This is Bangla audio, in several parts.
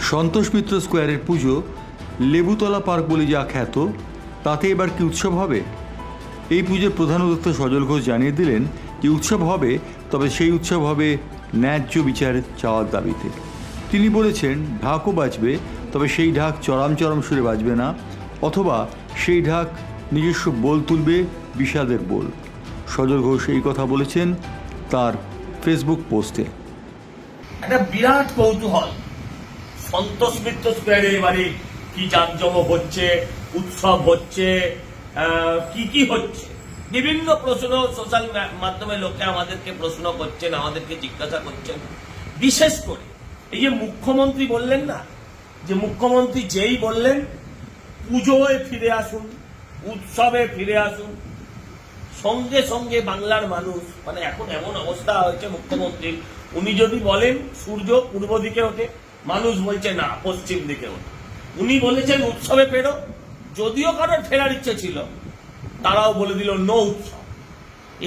সন্তোষ মিত্র স্কোয়ারের পুজো লেবুতলা পার্ক বলে যা খ্যাত, তাতে এবার কি উৎসব হবে? এই পুজোর প্রধান অধ্যক্ষ সজল ঘোষ জানিয়ে দিলেন যে উৎসব হবে, তবে সেই উৎসব হবে ন্যায্য বিচার চাওয়ার দাবিতে। তিনি বলেছেন, ঢাকও বাজবে, তবে সেই ঢাক চরম চরম সুরে বাজবে না, অথবা সেই ঢাক নিজস্ব বোল তুলবে বিষাদের বোল। সজল ঘোষ এই কথা বলেছেন তার ফেসবুক পোস্টে। একটা বিরাট কৌতূহল। সন্তোষ মিত্র স্কোয়ারে এবারে কি জাঁকজমক হচ্ছে, উৎসব হচ্ছে কি কি হচ্ছে? বিভিন্ন প্রশ্ন সোশ্যাল মাধ্যমে লোকে আমাদেরকে প্রশ্ন করছেন, আমাদেরকে জিজ্ঞাসা করছেন। বিশেষ করে এই যে মুখ্যমন্ত্রী বললেন না, যে মুখ্যমন্ত্রী যেই বললেন, পুজোয় ফিরে আসুন, উৎসবে ফিরে আসুন। সঙ্গে সঙ্গে বাংলার মানুষ মানে এখন এমন অবস্থা হয়েছে মুখ্যমন্ত্রীর, উনি যদি বলেন সূর্য পূর্ব দিকে ওঠে মানুষ বলছে, না, পশ্চিম দিকে উনি বলেছেন, উৎসবে ফেরো। যদিও কারোর ফেরার ইচ্ছে ছিল, তারাও বলে দিল, নো উৎসব।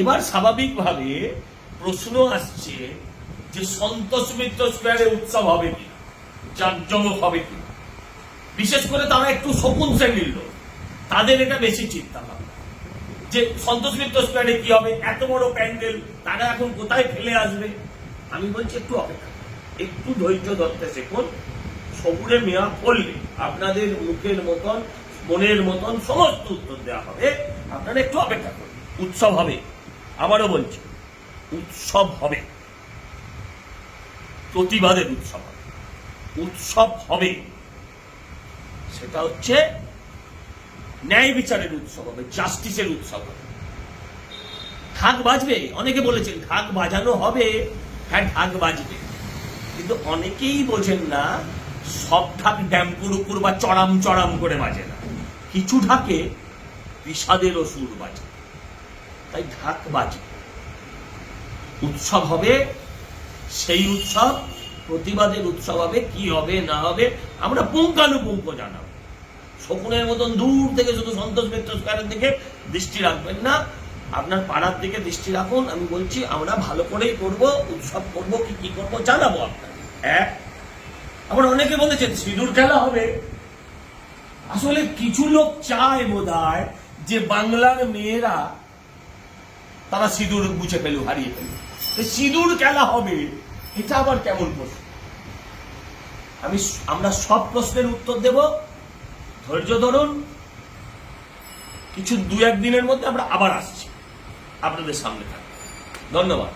এবার স্বাভাবিকভাবে প্রশ্ন আসছে যে সন্তোষ মিত্র স্কোয়ারে উৎসব হবে কি জাঁকজমক হবে কি বিশেষ করে তারা একটু শকুন শ্রেণির লোক, তাদের এটা বেশি চিন্তা ভাবনা। যে সন্তোষ মিত্র স্কোয়ারে কি হবে, এত বড় প্যান্ডেল, তারা এখন কোথায় ফেলে আসবে? আমি বলছি, একটু অপেক্ষা। একটু ধৈর্য ধরতে শিখুন। সবুরে মেয়া পড়লে আপনাদের মুখের মতন, মনের মতন সমস্ত উত্তর দেওয়া হবে। আপনারা একটু অপেক্ষা করুন। উৎসব হবে। আবারও বলছি, উৎসব হবে। প্রতিবাদের উৎসব হবে। উৎসব হবে। সেটা হচ্ছে ন্যায় বিচারের উৎসব হবে, জাস্টিসের উৎসব হবে। ঢাক বাজবে? অনেকে বলেছেন, ঢাক বাজানো হবে। হ্যাঁ ঢাক বাজবে। কিন্তু অনেকেই বোঝেন না, সব ঢাক ড্যাম্পুর উপর বা চড়াম চড়াম করে বাজে না। কিছু ঢাকে বিষাদেরও সুর বাজে। তাই ঢাক বাজবে উৎসব হবে, সেই উৎসব, প্রতিবাদের উৎসব হবে, কি হবে, না হবে, আমরা পুঙ্খানুপুঙ্খ জানাব। শকুনের মতন দূর থেকে শুধু সন্তোষ মিত্র স্কোয়ারের দিকে দৃষ্টি রাখবেন না। আপনার পাড়ার দিকে দৃষ্টি রাখুন। আমি বলছি, আমরা ভালো করেই করব, উৎসব করব, কি কি করব, জানাব আপনাকে। এক আবার অনেকে বলেছেন সিঁদুর খেলা হবে। আসলে কিছু লোক চায় বোধ যে বাংলার মেয়েরা তারা সিঁদুর মুছে ফেলু হারিয়ে ফেলু সিঁদুর খেলা হবে, এটা আবার কেমন প্রশ্ন? আমি আমরা সব প্রশ্নের উত্তর দেব। ধৈর্য ধরুন। কিছু দু একদিনের মধ্যে আমরা আবার আসছি। আপনাদের সামনে থাকব। ধন্যবাদ।